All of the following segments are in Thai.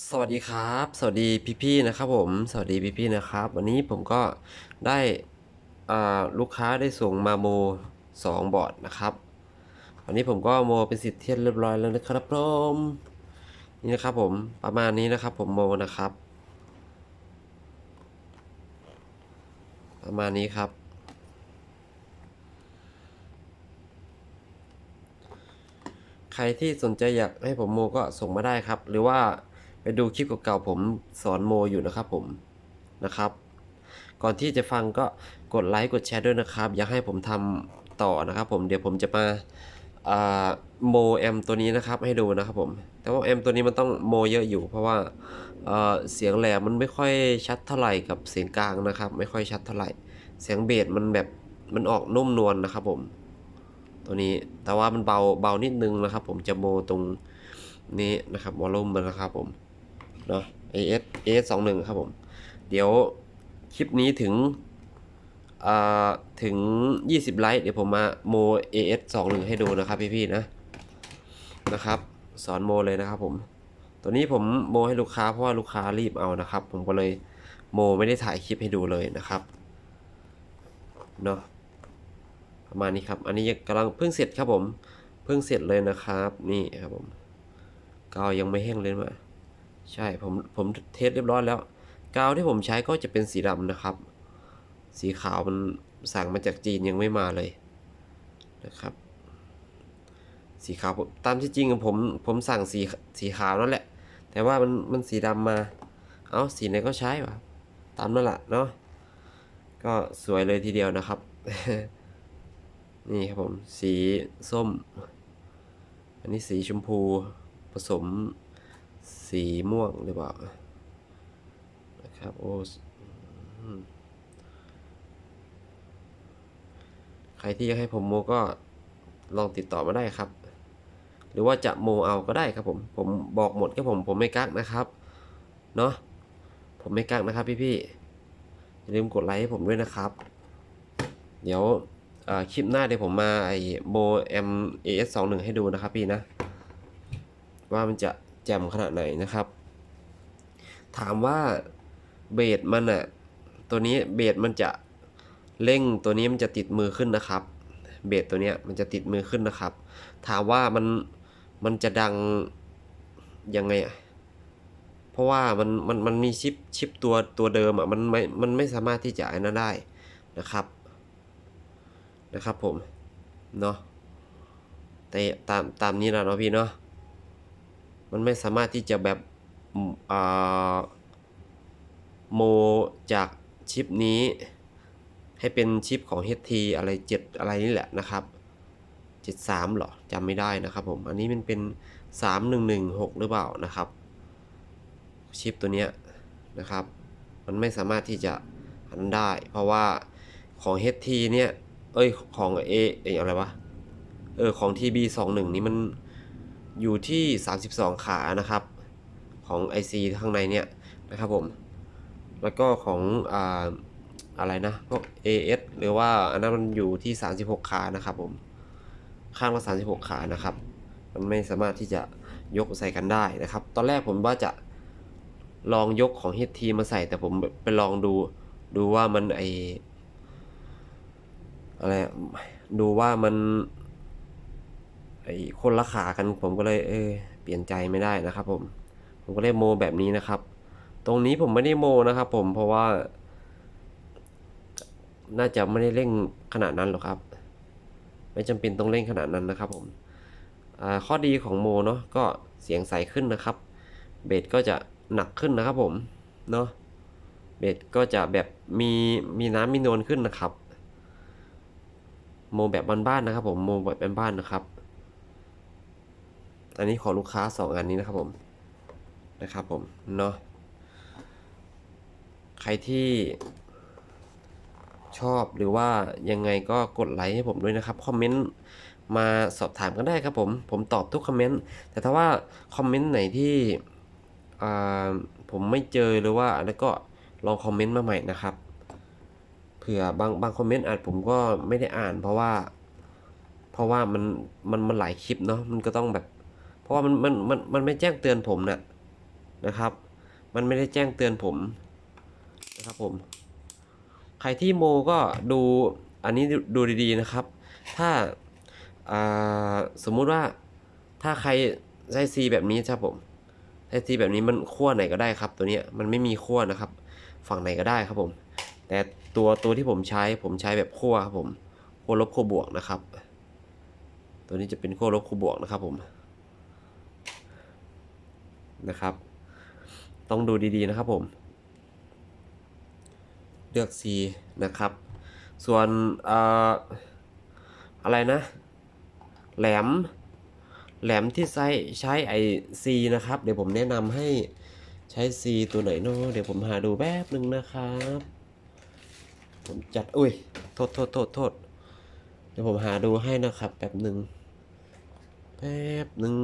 สวัสดีครับ สวัสดีพี่ๆนะครับผมสวัสดีพี่ๆนะครับ วันนี้ผมก็ได้ลูกค้าได้ส่งมาโมสองบอร์ดนะครับวันนี้ผมก็โมเป็นสิทธิ์เทียนเรียบร้อยแล้วนะครับผมนี่นะครับผมประมาณนี้นะครับ ผมโมนะครับ ประมาณนี้ครับ ใครที่สนใจอยากให้ผมโมก็ส่งมาได้ครับ หรือว่า ไปดูคลิปเก่าๆผมสอนโมอยู่นะครับผมนะครับ ก่อนที่จะฟังก็กดไลค์กดแชร์ด้วยนะครับ อยากให้ผมทำต่อนะครับ ผมเดี๋ยวผมจะมาโมแอมตัวนี้นะครับให้ดูนะครับผม แต่ว่าแอมตัวนี้มันต้องโมเยอะอยู่เพราะว่าเอ่อเสียงแหลมมันไม่ค่อยชัดเท่าไหร่กับเสียงกลางนะครับ ไม่ค่อยชัดเท่าไหร่ เสียงเบสมันแบบมันออกนุ่มนวลนะครับผม ตัวนี้แต่ว่ามันเบาเบานิดนึงนะครับ ผมจะโมตรงนี้นะครับวอลลุ่มมันนะครับผม เนาะ AS AS 2 1ครับผม เดี๋ยวคลิปนี้ถึงถึง 20 ไลค์เดี๋ยวผมมาโม AS 2 1ให้ดูนะครับพี่ๆนะนะครับ สอนโมเลยนะครับผม ตัวนี้ผมโมให้ลูกค้าเพราะว่าลูกค้ารีบเอานะครับ ผมก็เลยโมไม่ได้ถ่ายคลิปให้ดูเลยนะครับเนาะประมาณนี้ครับ อันนี้กำลังเพิ่งเสร็จครับผม เพิ่งเสร็จเลยนะครับ นี่ครับผมกาวยังไม่แห้งเลยมา ใช่ผมผมเทสเรียบร้อยแล้ว กาวที่ผมใช้ก็จะเป็นสีดำนะครับ สีขาวมันสั่งมาจากจีนยังไม่มาเลยนะครับ สีขาวตามที่จริงผมผมสั่งสีสีขาวนั่นแหละ แต่ว่ามันมันสีดำมา เอาสีไหนก็ใช้วะตามนั่นแหละเนาะก็สวยเลยทีเดียวนะครับ นี่ครับผมสีส้ม อันนี้สีชมพูผสม สีม่วงหรือเปล่านะครับโอ้ใครที่อยากให้ผมโมก็ลองติดต่อมาได้ครับ หรือว่าจะโมเอาก็ได้ครับผม ผมบอกหมดครับผมผมไม่กักนะครับ เนาะผมไม่กักนะครับพี่ๆอย่าลืมกดไลค์ให้ผมด้วยนะครับ เดี๋ยวคลิปหน้าเดี๋ยวผมมาไอโบ M AS 2 1ให้ดูนะครับพี่นะ ว่ามันจะ แจ่มขนาดไหนนะครับ ถามว่าเบสมันอะตัวนี้เบสมันจะเร่งตัวนี้มันจะติดมือขึ้นนะครับ เบสตัวเนี้ยมันจะติดมือขึ้นนะครับ ถามว่ามันมันจะดังยังไงอะเพราะว่ามันมันมันมีชิปชิปตัวตัวเดิมอะมันไม่มันไม่สามารถที่จะไอ้นั้นได้นะครับนะครับผมเนาะแต่ตามตามนี้นะเนาะพี่เนาะ มันไม่สามารถที่จะแบบอ่าโมจากชิปนี้ ให้เป็นชิปของ HT อะไร 7 อะไรนี่แหละนะครับ73หรอจำไม่ได้นะครับผม อันนี้มันเป็น 3116 หรือเปล่านะครับ ชิปตัวเนี้ยนะครับ มันไม่สามารถที่จะอันได้ เพราะว่าของ HT เนี่ย เอ้ย ของ A เอยอะไรวะ เออ ของ TB 2 1 นี่มัน อยู่ที่ 32 ขานะครับ ของ IC ข้างในเนี่ยนะครับผม แล้วก็ของอ่าอะไรนะพวก AS หรือว่าอันนั้นมันอยู่ที่ 36 ขานะครับผม ข้างละ36 ขานะครับ มันไม่สามารถที่จะยกใส่กันได้นะครับ ตอนแรกผมว่าจะลองยกของ HT มาใส่แต่ผมไปลองดูดูว่ามันไออะไรดูว่ามัน ไอคนละขากันผมก็เลยเออเปลี่ยนใจไม่ได้นะครับ ผม ผมก็เลยโมแบบนี้นะครับ ตรงนี้ผมไม่ได้โมนะครับ ผมเพราะว่า น่าจะไม่ได้เร่งขนาดนั้นหรอกครับ ไม่จำเป็นต้องเร่งขนาดนั้นนะครับ ผมข้อดีของโมเนาะก็เสียงใสขึ้นนะครับ เบสก็จะหนักขึ้นนะครับ ผมเนาะเบสก็จะแบบมีมีน้ำมีนวลขึ้นนะครับ โมแบบบ้านๆนะครับ ผมโมแบบบ้านๆนะครับ อันนี้ของลูกค้าสองอันนี้นะครับผมนะครับผมเนาะใครที่ชอบหรือว่ายังไงก็กดไลค์ให้ผมด้วยนะครับคอมเมนต์มาสอบถามกันได้ครับผม ผมตอบทุกคอมเมนต์แต่ถ้าว่าคอมเมนต์ไหนที่ผมไม่เจอหรือว่าอันนั้นก็ลองคอมเมนต์มาใหม่นะครับเผื่อบางบางคอมเมนต์อาจผมก็ไม่ได้อ่าน เพราะว่า เพราะว่ามันมันมันหลายคลิปเนาะมันก็ต้องแบบ เพราะว่ามันมันมันมันไม่แจ้งเตือนผมนะ่ะนะครับ มันไม่ได้แจ้งเตือนผมนะครับผม ใครที่โมก็ดูอันนี้ดูดีๆนะครับ ถ้าสมมุติว่าถ้าใครใช้ซีแบบนี้ครับผมใช้ซีแบบนี้มันขั้วไหนก็ได้ครับ ตัวนี้มันไม่มีขั้วนะครับ ฝั่งไหนก็ได้ครับผม แต่ตัวตัวที่ผมใช้ผมใช้แบบขั้วครับผมขั้วลบขั้วบวกนะครับ ตัวนี้จะเป็นขั้วลบขั้วบวกนะครับผม นะครับ ต้องดูดีๆนะครับผม เลือก C นะครับ ส่วนเอ่ออะไรนะ แหลม แหลมที่ใช้ใช้ไอ C นะครับ เดี๋ยวผมแนะนำให้ใช้ C ตัวไหนเนาะเดี๋ยวผมหาดูแป๊บหนึ่งนะครับ ผมจัด อุ้ย โทษโทษโทษโทษเดี๋ยวผมหาดูให้นะครับแป๊บหนึ่งแป๊บหนึ่ง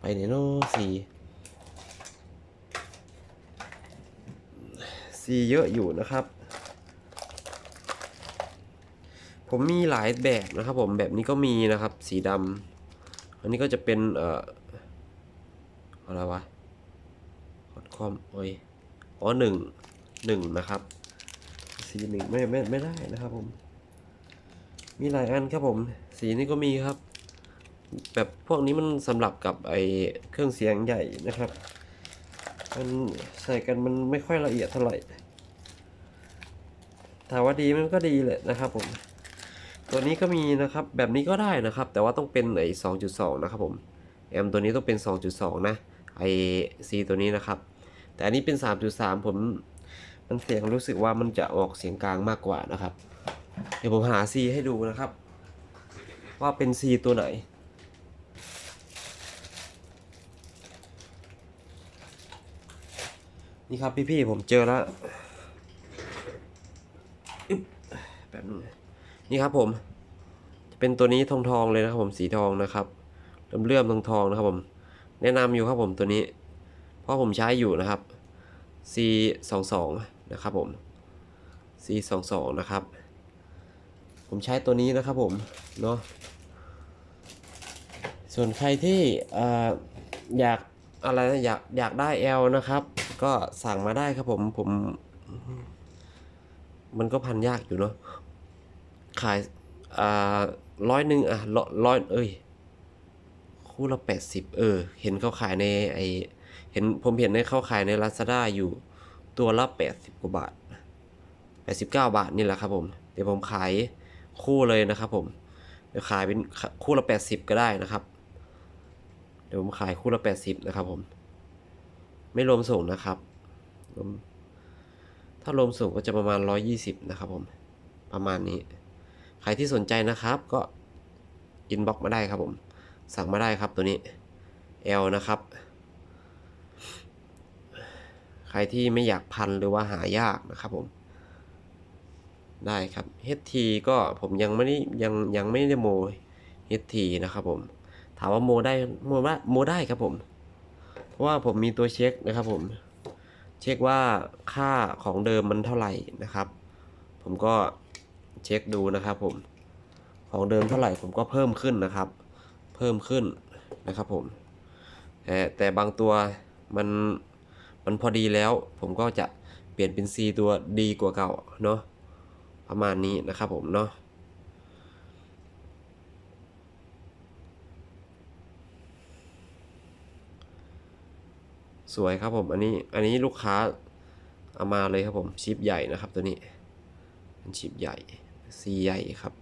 ไปไหนเนาะ C สีเยอะอยู่นะครับ ผมมีหลายแบบนะครับผมแบบนี้ก็มีนะครับ สีดำอันนี้ก็จะเป็นเอ่ออะไรวะฮอตคอมโอ้ยอ๋อหนึ่งหนึ่งนะครับสีหนึ่งไม่ไม่ไม่ได้นะครับผม มีหลายอันครับผม สีนี้ก็มีครับ แบบพวกนี้มันสำหรับกับไอเครื่องเสียงใหญ่นะครับ มันใส่กันมันไม่ค่อยละเอียดเท่าไหร่ถามว่าดีมันก็ดีแหละนะครับผมตัวนี้ก็มีนะครับแบบนี้ก็ได้นะครับ แต่ว่าต้องเป็นไอสองจุดสองนะครับผมแอมตัวนี้ต้องเป็น 2.2 นะไอซีตัวนี้นะครับ แต่อันนี้เป็น 3.3 ผมมันเสียงรู้สึกว่ามันจะออกเสียงกลางมากกว่านะครับ เดี๋ยวผมหา C ให้ดูนะครับ ว่าเป็น C ตัวไหน นี่ครับพี่ๆผมเจอแล้วอึ๊บแบบนึงนี่ครับผมจะเป็นตัวนี้ทองทองเลยนะครับผมสีทองนะครับเลื่อมเลื่อมทองทองนะครับผม แนะนำอยู่ครับผมตัวนี้ เพราะผมใช้อยู่นะครับ C 2 2นะครับผม C 2 2นะครับ ผมใช้ตัวนี้นะครับผม เนาะ ส่วนใครที่ออยากอะไรอยากอยากได้ L นะครับ ก็สั่งมาได้ครับผมผม มันก็พันยากอยู่เนาะขายอ่าร้อยหนึ่งอะร้อยเอ้ย คู่ละแปดสิบเออ เห็นเขาขายในไอเห็นผมเห็นในเขาขายใน Lazada อยู่ตัวละแปดสิบกว่าบาทแปดสิบเก้าบาทนี่แหละครับผม เดี๋ยวผมขายคู่เลยนะครับผมเดี๋ยวขายเป็นคู่ละแปดสิบก็ได้นะครับ เดี๋ยวผมขายคู่ละแปดสิบนะครับผม ไม่รวมส่งนะครับรวมถ้ารวมส่งก็จะประมาณร้อยยี่สิบนะครับผม ประมาณนี้ ใครที่สนใจนะครับก็อินบ็อกมาได้ครับผม สั่งมาได้ครับตัวนี้ L นะครับ ใครที่ไม่อยากพันหรือว่าหายากนะครับผมได้ครับ HT ก็ผมยังไม่ได้ยังยังไม่ได้โม HT นะครับผม ถามว่าโมได้โมได้โมได้ครับผม ราะว่าผมมีตัวเช็คนะครับผม เช็คว่าค่าของเดิมมันเท่าไหร่นะครับ ผมก็เช็คดูนะครับผม ของเดิมเท่าไหร่ผมก็เพิ่มขึ้นนะครับ เพิ่มขึ้นนะครับผม แต่แต่บางตัวมันมันพอดีแล้ว ผมก็จะเปลี่ยนเป็น C ตัวดีกว่าเก่าเนาะประมาณนี้นะครับผมเนาะ สวยครับผมอันนี้อันนี้ลูกค้าเอามาเลยครับผมชิปใหญ่นะครับตัวนี้เป็นชิปใหญ่ C ใหญ่ครับ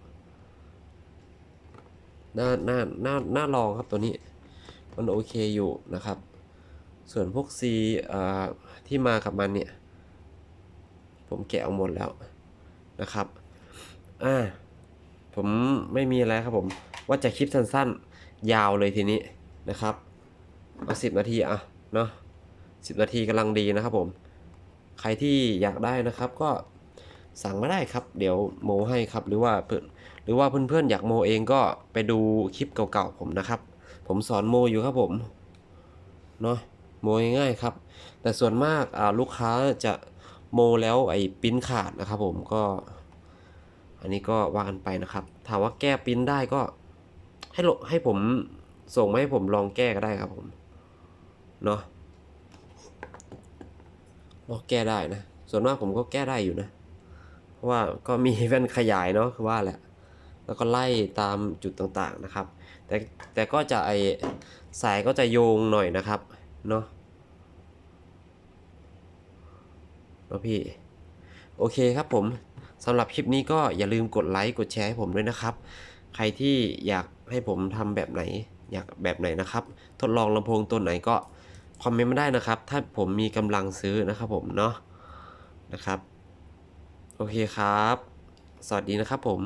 น่าน่าน่าน่าลองครับตัวนี้ มันโอเคอยู่นะครับ ส่วนพวก C อ่าที่มากับมันเนี่ย ผมแกะออกหมดแล้วนะครับอ่าผมไม่มีอะไรครับผม ว่าจะคลิปสั้นๆ ยาวเลยทีนี้นะครับเอาสิบนาทีอะเนาะ สิบนาทีกำลังดีนะครับผม ใครที่อยากได้นะครับก็สั่งมาได้ครับ เดี๋ยวโมให้ครับ หรือว่าเพื่อนหรือว่าเพื่อนๆอยากโมเองก็ไปดูคลิปเก่าๆผมนะครับ ผมสอนโมอยู่ครับผมเนาะโมง่ายๆครับ แต่ส่วนมากลูกค้าจะโมแล้วไอ้ปิ้นขาดนะครับ ผมก็ อันนี้ก็ว่ากันไปนะครับ ถามว่าแก้ปิ้นได้ก็ให้ให้ผมส่งมาให้ผมลองแก้ก็ได้ครับผมเนาะ ก็แก้ได้นะ ส่วนมากผมก็แก้ได้อยู่นะ เพราะว่าก็มีแว่นขยายเนาะคือว่าแหละ แล้วก็ไล่ตามจุดต่างๆนะครับ แต่แต่ก็จะไอสายก็จะโยงหน่อยนะครับเนาะเนาะพี่ โอเคครับผมสำหรับคลิปนี้ก็อย่าลืมกดไลค์กดแชร์ให้ผมด้วยนะครับ ใครที่อยากให้ผมทำแบบไหน อยากแบบไหนนะครับ ทดลองลำโพงตัวไหนก็ คอมเมนต์มาได้นะครับ ถ้าผมมีกำลังซื้อนะครับผมเนาะนะครับ โอเคครับ สวัสดีนะครับผม